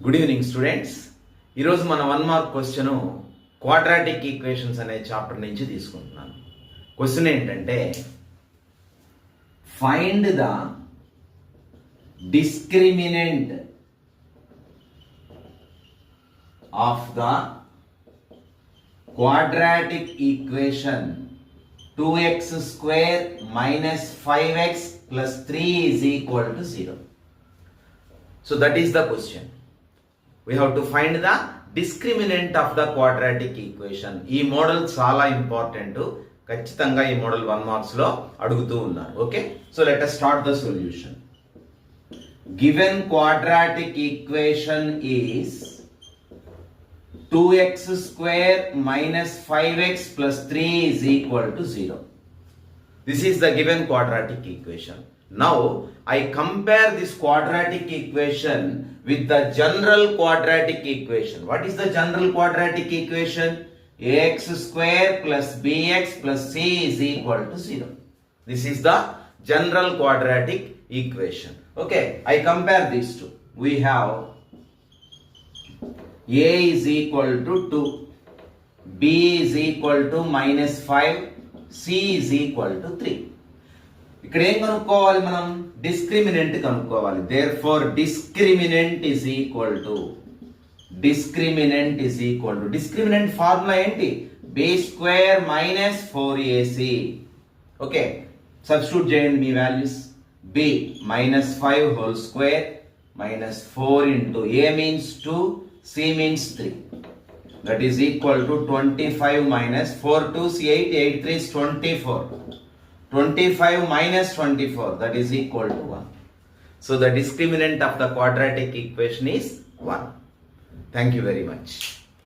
Good evening students ఈరోజు మన one mark question quadratic equations అనే చాప్టర్ నుంచి తీసుకుంటున్నాను. క్వశ్చన్ ఏంటంటే find the discriminant of the quadratic equation two x square minus five x plus three is equal to zero so that is the question we have to find the discriminant of the quadratic equation ఈ model చాలా important ఖచ్చితంగా ఈ model one మార్క్స్లో అడుగుతూ ఉన్నారు. Okay so let start the solution given quadratic equation is 2x x square minus five x plus three is equal to zero this is the given quadratic equation Now, I compare this quadratic equation with the general quadratic equation. What is the general quadratic equation? ax square plus bx plus c is equal to 0. This is the general quadratic equation. Okay, I compare these two. We have a is equal to 2, b is equal to minus 5, c is equal to 3. ఇక్కడ ఏం కనుక్కోవాలి మనం? Discriminant కనుక్కోవాలి. Therefore discriminant is equal to discriminant is equal to discriminant formula ఏంటి? B square minus four a c okay substitute చేయండి మీ values b minus five whole square minus four into a means two c means three that is equal to twenty five minus four two c eight eight three twenty four 25 minus 24 that is equal to 1. So the discriminant of the quadratic equation is 1. Thank you very much.